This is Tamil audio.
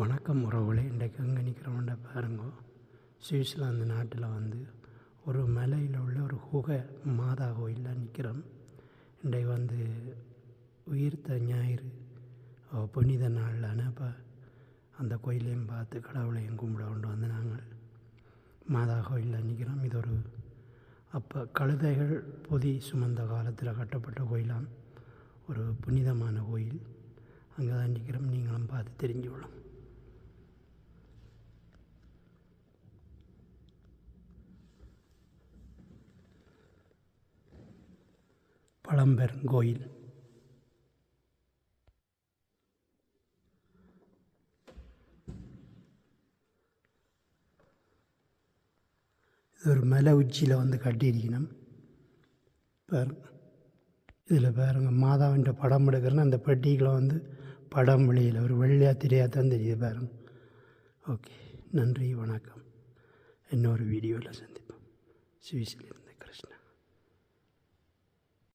வணக்கம் உறவுகளே. இன்றைக்கு எங்கே நிற்கிறவன்ட பாருங்க. சுவிட்சர்லாந்து நாட்டில் வந்து ஒரு மலையில் உள்ள ஒரு குகை மாதா கோயிலில் நிற்கிறோம் இன்றைக்கு வந்து உயிர்த்த ஞாயிறு. புனித நாளில் இப்போ அந்த கோயிலையும் பார்த்து கடவுளையும் கும்பிட கொண்டு வந்து நாங்கள் மாதா கோயிலில் நிற்கிறோம் இது ஒரு அப்போ கழுதைகள் பொதி சுமந்த காலத்தில் கட்டப்பட்ட கோயிலாம். ஒரு புனிதமான கோயில். அங்கே தான் நிற்கிறோம் நீங்களும் பார்த்து தெரிஞ்சு பழம்பெருங்கோயில் இது ஒரு மலை உச்சியில் வந்து கட்டியிருக்கணும். பாருங்க இதில் பாருங்க மாதாவின் படம் எடுக்கிறேன்னா அந்த பெட்டிகளை வந்து படம் வெளியில் ஒரு வெள்ளையாக தெரியாக தான் தெரியுது பாருங்க. ஓகே நன்றி வணக்கம். இன்னொரு வீடியோவில் சந்திப்போம். சுவிஸ்லேருந்து